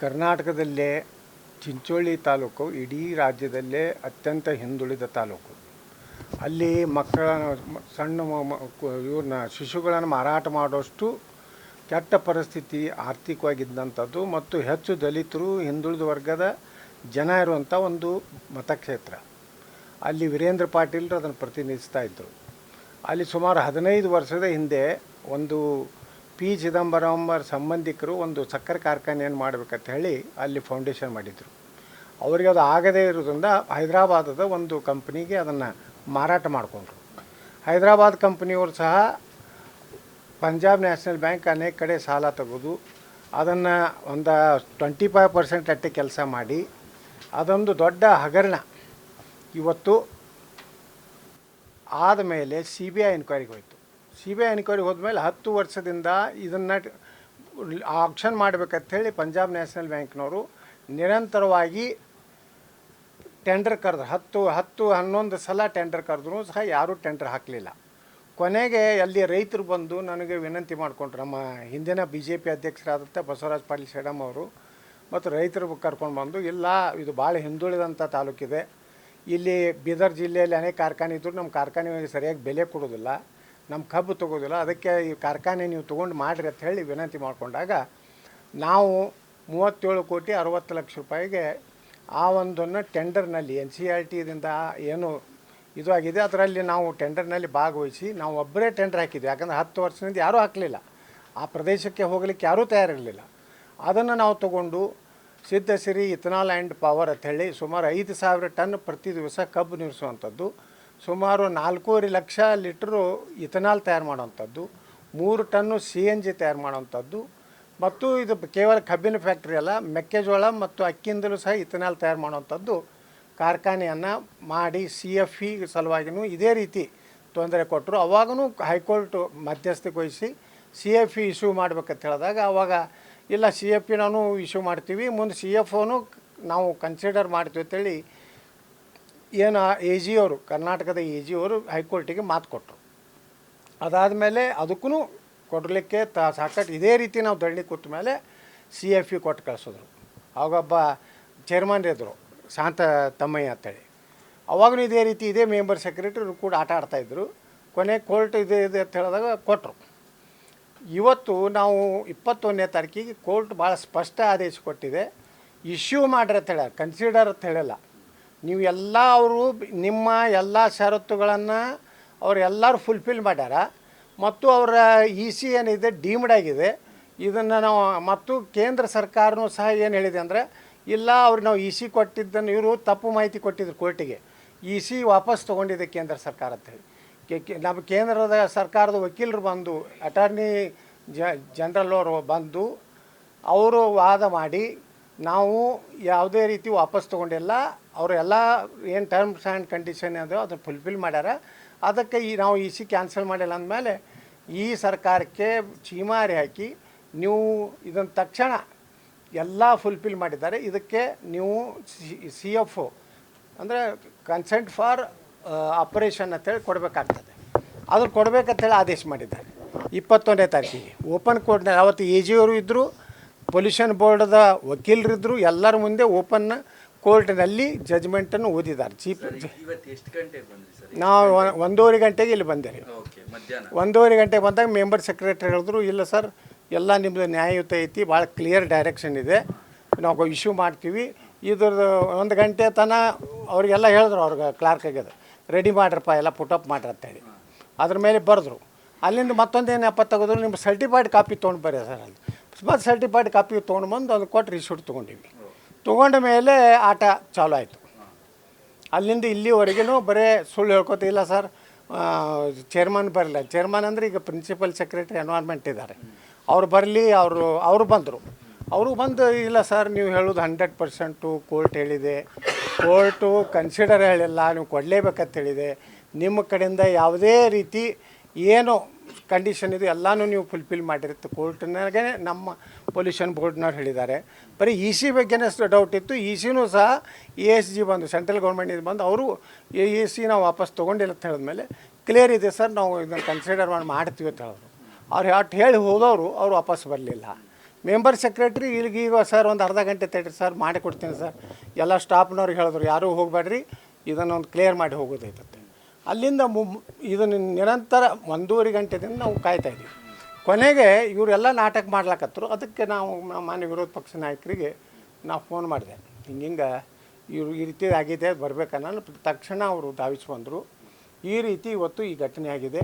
ಕರ್ನಾಟಕದಲ್ಲೇ ಚಿಂಚೋಳಿ ತಾಲೂಕು, ಇಡೀ ರಾಜ್ಯದಲ್ಲೇ ಅತ್ಯಂತ ಹಿಂದುಳಿದ ತಾಲೂಕು. ಅಲ್ಲಿ ಮಕ್ಕಳ ಸಣ್ಣ ಇವ್ರನ್ನ, ಶಿಶುಗಳನ್ನು ಮಾರಾಟ ಮಾಡೋಷ್ಟು ಕೆಟ್ಟ ಪರಿಸ್ಥಿತಿ ಆರ್ಥಿಕವಾಗಿದ್ದಂಥದ್ದು ಮತ್ತು ಹೆಚ್ಚು ದಲಿತರು, ಹಿಂದುಳಿದ ವರ್ಗದ ಜನ ಇರುವಂಥ ಒಂದು ಮತಕ್ಷೇತ್ರ. ಅಲ್ಲಿ ವೀರೇಂದ್ರ ಪಾಟೀಲರು ಅದನ್ನು ಪ್ರತಿನಿಧಿಸ್ತಾ ಇದ್ದರು. ಅಲ್ಲಿ ಸುಮಾರು ಹದಿನೈದು ವರ್ಷದ ಹಿಂದೆ ಒಂದು ಪಿ ಚಿದಂಬರಂ ಸಂಬಂಧಿಕರು ಒಂದು ಸಕ್ಕರೆ ಕಾರ್ಖಾನೆಯನ್ನು ಮಾಡಬೇಕಂತ ಹೇಳಿ ಅಲ್ಲಿ ಫೌಂಡೇಶನ್ ಮಾಡಿದರು. ಅವರಿಗೆ ಅದು ಆಗದೇ ಇರೋದ್ರಿಂದ ಹೈದರಾಬಾದದ ಒಂದು ಕಂಪ್ನಿಗೆ ಅದನ್ನು ಮಾರಾಟ ಮಾಡಿಕೊಂಡ್ರು. ಹೈದರಾಬಾದ್ ಕಂಪ್ನಿಯವರು ಸಹ ಪಂಜಾಬ್ ನ್ಯಾಷನಲ್ ಬ್ಯಾಂಕ್ ಅನೇಕ ಕಡೆ ಸಾಲ ತೆಗೆದು, ಅದನ್ನು ಒಂದು ಟ್ವೆಂಟಿ ಫೈವ್ ಪರ್ಸೆಂಟ್ ಅಟ್ಟೆ ಕೆಲಸ ಮಾಡಿ, ಅದೊಂದು ದೊಡ್ಡ ಹಗರಣ. ಇವತ್ತು ಆದಮೇಲೆ ಸಿ ಬಿ ಐ ಎನ್ಕ್ವೈರಿಗೆ ಹೋಯಿತು. ಸಿ ಬಿ ಐ ಎನ್ಕ್ವೈರಿ ಹೋದ್ಮೇಲೆ ಹತ್ತು ವರ್ಷದಿಂದ ಇದನ್ನು ಆಕ್ಷನ್ ಮಾಡಬೇಕಂಥೇಳಿ ಪಂಜಾಬ್ ನ್ಯಾಷನಲ್ ಬ್ಯಾಂಕ್ನವರು ನಿರಂತರವಾಗಿ ಟೆಂಡರ್ ಕರೆದ್ರು. ಹತ್ತು ಹತ್ತು, ಹನ್ನೊಂದು ಸಲ ಟೆಂಡರ್ ಕರೆದ್ರು ಸಹ ಯಾರೂ ಟೆಂಡರ್ ಹಾಕಲಿಲ್ಲ. ಕೊನೆಗೆ ಅಲ್ಲಿ ರೈತರು ಬಂದು ನನಗೆ ವಿನಂತಿ ಮಾಡಿಕೊಂಡ್ರು. ನಮ್ಮ ಹಿಂದಿನ ಬಿ ಜೆ ಪಿ ಅಧ್ಯಕ್ಷರಾದಂಥ ಬಸವರಾಜ ಪಾಟೀಲ್ ಶೆಡಮ್ ಅವರು ಮತ್ತು ರೈತರು ಕರ್ಕೊಂಡು ಬಂದು, ಇಲ್ಲ, ಇದು ಭಾಳ ಹಿಂದುಳಿದಂಥ ತಾಲೂಕಿದೆ. ಇಲ್ಲಿ ಬೀದರ್ ಜಿಲ್ಲೆಯಲ್ಲಿ ಅನೇಕ ಕಾರ್ಖಾನೆ ಇದ್ದರೂ ನಮ್ಮ ಕಾರ್ಖಾನೆಗೆ ಸರಿಯಾಗಿ ಬೆಲೆ ಕೊಡೋದಿಲ್ಲ ನಮ್ಮ ಕಬ್ಬು ತೊಗೋದಿಲ್ಲ, ಅದಕ್ಕೆ ಈ ಕಾರ್ಖಾನೆ ನೀವು ತೊಗೊಂಡು ಮಾಡಿರಿ ಅಂತ ಹೇಳಿ ವಿನಂತಿ ಮಾಡಿಕೊಂಡಾಗ ನಾವು ಮೂವತ್ತೇಳು ಕೋಟಿ ಅರವತ್ತು ಲಕ್ಷ ರೂಪಾಯಿಗೆ ಆ ಒಂದನ್ನು ಟೆಂಡರ್ನಲ್ಲಿ ಎನ್ ಸಿ ಆರ್ ಟಿದಿಂದ ಏನು ಇದು ಆಗಿದೆ, ಅದರಲ್ಲಿ ನಾವು ಟೆಂಡರ್ನಲ್ಲಿ ಭಾಗವಹಿಸಿ ನಾವು ಒಬ್ಬರೇ ಟೆಂಡರ್ ಹಾಕಿದ್ವಿ. ಯಾಕಂದರೆ ಹತ್ತು ವರ್ಷದಿಂದ ಯಾರೂ ಹಾಕಲಿಲ್ಲ. ಆ ಪ್ರದೇಶಕ್ಕೆ ಹೋಗಲಿಕ್ಕೆ ಯಾರೂ ತಯಾರಿರಲಿಲ್ಲ. ಅದನ್ನು ನಾವು ತಗೊಂಡು ಸಿದ್ಧಸಿರಿ ಇಥನಾಲ್ ಆ್ಯಂಡ್ ಪವರ್ ಅಂತ ಹೇಳಿ ಸುಮಾರು ಐದು ಸಾವಿರ ಟನ್ ಪ್ರತಿ ದಿವಸ ಕಬ್ಬು ನಿಲ್ಲಿಸುವಂಥದ್ದು. ಸುಮಾರು ನಾಲ್ಕೂವರೆ ಲಕ್ಷ ಲೀಟ್ರು ಇಥನಾಲ್ ತಯಾರು ಮಾಡೋವಂಥದ್ದು, ಮೂರು ಟನ್ನು ಸಿ ಎನ್ ಜಿ ತಯಾರು ಮಾಡೋವಂಥದ್ದು, ಮತ್ತು ಇದು ಕೇವಲ ಕಬ್ಬಿನ ಫ್ಯಾಕ್ಟ್ರಿ ಅಲ್ಲ, ಮೆಕ್ಕೆಜೋಳ ಮತ್ತು ಅಕ್ಕಿಯಿಂದಲೂ ಸಹ ಇಥನಾಲ್ ತಯಾರು ಮಾಡುವಂಥದ್ದು ಕಾರ್ಖಾನೆಯನ್ನು ಮಾಡಿ ಸಿ ಎಫ್ ಇ ಸಲುವಾಗಿಯೂ ಇದೇ ರೀತಿ ತೊಂದರೆ ಕೊಟ್ಟರು. ಅವಾಗೂ ಹೈಕೋರ್ಟ್ ಮಧ್ಯಸ್ಥಿಕೆ ವಹಿಸಿ ಸಿ ಎಫ್ ಇ ಇಶ್ಯೂ ಮಾಡ್ಬೇಕಂತ ಹೇಳಿದಾಗ, ಅವಾಗ ಇಲ್ಲ ಸಿ ಎಫ್ ಇ ಇಶ್ಯೂ ಮಾಡ್ತೀವಿ, ಮುಂದೆ ಸಿ ಎಫ್ ಒನು ನಾವು ಕನ್ಸಿಡರ್ ಮಾಡ್ತೀವಿ ಅಂತೇಳಿ ಏನು ಎ ಜಿ ಅವರು, ಕರ್ನಾಟಕದ ಎ ಜಿ ಅವರು ಹೈಕೋರ್ಟಿಗೆ ಮಾತು ಕೊಟ್ಟರು. ಅದಾದಮೇಲೆ ಅದಕ್ಕೂ ಕೊಡಲಿಕ್ಕೆ ತ ಸಾಕಷ್ಟು, ಇದೇ ರೀತಿ ನಾವು ಧರಣಿ ಕೂತ ಮೇಲೆ ಸಿ ಎಫ್ ಯು ಕೊಟ್ಟು ಕಳಿಸಿದ್ರು. ಆವಾಗೊಬ್ಬ ಚೇರ್ಮನ್ ಇದ್ದರು ಶಾಂತ ತಮ್ಮಯ್ಯ ಅಂತೇಳಿ. ಅವಾಗಲೂ ಇದೇ ರೀತಿ ಇದೇ ಮೆಂಬರ್ ಸೆಕ್ರೆಟರಿ ಕೂಡ ಆಟ ಆಡ್ತಾಯಿದ್ರು ಕೊನೆ ಕೋರ್ಟ್ ಇದೆ ಇದೆ ಅಂತ ಹೇಳಿದಾಗ ಕೊಟ್ಟರು ಇವತ್ತು ನಾವು ಇಪ್ಪತ್ತೊಂದನೇ ತಾರೀಕಿಗೆ ಕೋರ್ಟ್ ಭಾಳ ಸ್ಪಷ್ಟ ಆದೇಶ ಕೊಟ್ಟಿದೆ. ಇಶ್ಯೂ ಮಾಡ್ರಿ ಅಂತ ಹೇಳ್ಯಾರ ಕನ್ಸಿಡರ್ ಅಂತ ಹೇಳಿಲ್ಲ. ನೀವು ಎಲ್ಲ ಅವರು ನಿಮ್ಮ ಎಲ್ಲ ಷರತ್ತುಗಳನ್ನು ಅವರೆಲ್ಲರೂ ಫುಲ್ಫಿಲ್ ಮಾಡ್ಯಾರ. ಮತ್ತು ಅವರ ಇ ಸಿ ಏನಿದೆ ಡೀಮ್ಡ್ ಆಗಿದೆ. ಇದನ್ನು ನಾವು, ಮತ್ತು ಕೇಂದ್ರ ಸರ್ಕಾರನೂ ಸಹ ಏನು ಹೇಳಿದೆ ಅಂದರೆ, ಇಲ್ಲ ಅವ್ರಿಗೆ ನಾವು ಇ ಸಿ ಕೊಟ್ಟಿದ್ದನ್ನು ಇವರು ತಪ್ಪು ಮಾಹಿತಿ ಕೊಟ್ಟಿದ್ರು ಕೋರ್ಟಿಗೆ ಇ ಸಿ ವಾಪಸ್ ತೊಗೊಂಡಿದೆ ಕೇಂದ್ರ ಸರ್ಕಾರ ಕೆ- ಕೆ- ನಮ್ಮ ಕೇಂದ್ರದ ಸರ್ಕಾರದ ವಕೀಲರು ಬಂದು ಅಟಾರ್ನಿ ಜನರಲ್ ಅವರು ಬಂದು, ಅವರು ವಾದ ಮಾಡಿ, ನಾವು ಯಾವುದೇ ರೀತಿ ವಾಪಸ್ ತೊಗೊಂಡಿಲ್ಲ. ಅವರು ಎಲ್ಲ ಏನು ಟರ್ಮ್ಸ್ ಆ್ಯಂಡ್ ಕಂಡೀಷನ್ ಅದು ಅದನ್ನು ಫುಲ್ಫಿಲ್ ಮಾಡ್ಯಾರ. ಅದಕ್ಕೆ ಈ ನಾವು ಇ ಸಿ ಕ್ಯಾನ್ಸಲ್ ಮಾಡಿಲ್ಲ ಅಂದಮೇಲೆ ಈ ಸರ್ಕಾರಕ್ಕೆ ಚೀಮಾರಿ ಹಾಕಿ ನೀವು ಇದನ್ನು ತಕ್ಷಣ ಎಲ್ಲ ಫುಲ್ಫಿಲ್ ಮಾಡಿದ್ದಾರೆ. ಇದಕ್ಕೆ ನೀವು ಸಿ ಎಫ್ ಒ ಅಂದರೆ ಕನ್ಸೆಂಟ್ ಫಾರ್ ಆಪರೇಷನ್ ಅಂತೇಳಿ ಕೊಡಬೇಕಾಗ್ತದೆ. ಅದನ್ನು ಕೊಡಬೇಕಂತೇಳಿ ಆದೇಶ ಮಾಡಿದ್ದಾರೆ. ಇಪ್ಪತ್ತೊಂದನೇ ತಾರೀಕಿಗೆ ಓಪನ್ ಕೋರ್ಟ್ನಲ್ಲಿ ಅವತ್ತು ಎ ಜಿಯವರು ಇದ್ದರು ಪೊಲ್ಯೂಷನ್ ಬೋರ್ಡದ ವಕೀಲರಿದ್ದರು ಎಲ್ಲರ ಮುಂದೆ ಓಪನ್ ಕೋರ್ಟ್ನಲ್ಲಿ ಜಜ್ಮೆಂಟನ್ನು ಓದಿದ್ದಾರೆ. ಚೀಫ್ ನಾವು ಒಂದೂವರೆ ಗಂಟೆಗೆ ಇಲ್ಲಿ ಬಂದೆ ಮಧ್ಯಾಹ್ನ? ಒಂದೂವರೆ ಗಂಟೆಗೆ ಬಂದಾಗ ಮೆಂಬರ್ ಸೆಕ್ರೆಟರಿ ಹೇಳಿದ್ರು ಇಲ್ಲ ಸರ್ ಎಲ್ಲ ನಿಮ್ಮದು ನ್ಯಾಯಯುತ ಐತಿ ಭಾಳ ಕ್ಲಿಯರ್ ಡೈರೆಕ್ಷನ್ ಇದೆ. ನಾವು ಇಶ್ಯೂ ಮಾಡ್ತೀವಿ. ಇದ್ರದ್ದು ಒಂದು ಗಂಟೆ ತನಕ ಅವ್ರಿಗೆಲ್ಲ ಹೇಳಿದ್ರು ಅವ್ರಿಗೆ ಕ್ಲಾರ್ಕ್ ಆಗ್ಯದ ರೆಡಿ ಮಾಡ್ರಪ್ಪ ಎಲ್ಲ ಪುಟಪ್ ಮಾಡ್ರಿ ಅಂತೇಳಿ ಅದ್ರ ಮೇಲೆ ಬರೆದ್ರು. ಅಲ್ಲಿಂದ ಮತ್ತೊಂದು ಏನಪ್ಪ ತೆಗೆದ್ರು ನಿಮ್ಮ ಸರ್ಟಿಫೈಡ್ ಕಾಪಿ ತೊಗೊಂಡು ಬರ್ರಿ ಸರ್ ಅಲ್ಲಿ. ಮತ್ತು ಸರ್ಟಿಫೈಡ್ ಕಾಪಿ ತೊಗೊಂಡು ಬಂದು ಅದು ಕೊಟ್ಟು ರಿಸೀಟ್ ತೊಗೊಂಡಿವಿ. ತೊಗೊಂಡ ಮೇಲೆ ಆಟ ಚಾಲು ಆಯಿತು. ಅಲ್ಲಿಂದ ಇಲ್ಲಿವರೆಗೂ ಬರೀ ಸುಳ್ಳು ಹೇಳ್ಕೊತಿಲ್ಲ ಸರ್ ಚೇರ್ಮನ್ ಬರಲಿಲ್ಲ ಚೇರ್ಮನ್ ಅಂದರೆ ಈಗ ಪ್ರಿನ್ಸಿಪಲ್ ಸೆಕ್ರೆಟರಿ ಎನ್ವೈರ್ಮೆಂಟ್ ಇದ್ದಾರೆ. ಅವ್ರು ಬರಲಿ, ಅವರು ಅವರು ಬಂದರು. ಅವರು ಬಂದು, ಇಲ್ಲ ಸರ್, ನೀವು ಹೇಳೋದು ಹಂಡ್ರೆಡ್ ಪರ್ಸೆಂಟು ಕೋರ್ಟ್ ಹೇಳಿದೆ. ಕೋರ್ಟು ಕನ್ಸಿಡರ್ ಹೇಳಿಲ್ಲ, ನೀವು ಕೊಡಲೇಬೇಕಂತ ಹೇಳಿದೆ. ನಿಮ್ಮ ಕಡೆಯಿಂದ ಯಾವುದೇ ರೀತಿ ಏನು ಕಂಡೀಷನ್ ಇದು ಎಲ್ಲನೂ ನೀವು ಫುಲ್ಫಿಲ್ ಮಾಡಿರುತ್ತೆ. ಕೋರ್ಟ್ನಾಗೆ ನಮ್ಮ ಪೊಲ್ಯೂಷನ್ ಬೋರ್ಡ್ನವ್ರು ಹೇಳಿದ್ದಾರೆ. ಬರೀ ಇ ಸಿ ಬಗ್ಗೆನೇ ಡೌಟ್ ಇತ್ತು. ಇ ಸಿನೂ ಸಹ ಎ ಎಸ್ ಜಿ ಬಂದು ಸೆಂಟ್ರಲ್ ಗೌರ್ಮೆಂಟಿಂದ ಬಂದು ಅವರು ಎ ಸಿ ನಾವು ವಾಪಸ್ ತೊಗೊಂಡಿಲ್ಲ ಅಂತ ಹೇಳಿದ್ಮೇಲೆ ಕ್ಲಿಯರ್ ಇದೆ ಸರ್, ನಾವು ಇದನ್ನು ಕನ್ಸಿಡರ್ ಮಾಡಿ, ಮಾಡ್ತೀವಿ ಅಂತ ಹೇಳಿದ್ರು. ಅವ್ರು ಅಷ್ಟು ಹೇಳಿ ಹೋದವರು, ಅವರು ವಾಪಸ್ ಬರಲಿಲ್ಲ. ಮೆಂಬರ್ ಸೆಕ್ರೆಟ್ರಿ ಇಲ್ಲಿಗೆ ಸರ್ ಒಂದು ಅರ್ಧ ಗಂಟೆ ತಡ್ರಿ ಸರ್, ಮಾಡಿ ಕೊಡ್ತೀನಿ ಸರ್. ಎಲ್ಲ ಸ್ಟಾಫ್ನವ್ರಿಗೆ ಹೇಳಿದ್ರು, ಯಾರೂ ಹೋಗಬೇಡ್ರಿ ಇದನ್ನೊಂದು ಕ್ಲಿಯರ್ ಮಾಡಿ ಹೋಗೋದೈತಂತೆ. ಅಲ್ಲಿಂದ ಮು ಇದನ್ನು ನಿರಂತರ ಒಂದೂವರೆ ಗಂಟೆದಿಂದ ನಾವು ಕಾಯ್ತಾ ಇದ್ದೀವಿ. ಕೊನೆಗೆ ಇವರೆಲ್ಲ ನಾಟಕ ಮಾಡ್ಲಾಕತ್ತರು ಅದಕ್ಕೆ ನಾವು ಮಾನ್ಯ ವಿರೋಧ ಪಕ್ಷ ನಾಯಕರಿಗೆ ನಾವು ಫೋನ್ ಮಾಡಿದೆ. ಹಿಂಗೆ ಇವರು ಈ ರೀತಿ ಆಗಿದೆ ಬರಬೇಕನ್ನೋ ತಕ್ಷಣ ಅವರು ಧಾವಿಸಿ ಬಂದರು ಈ ರೀತಿ ಇವತ್ತು ಈ ಘಟನೆ ಆಗಿದೆ.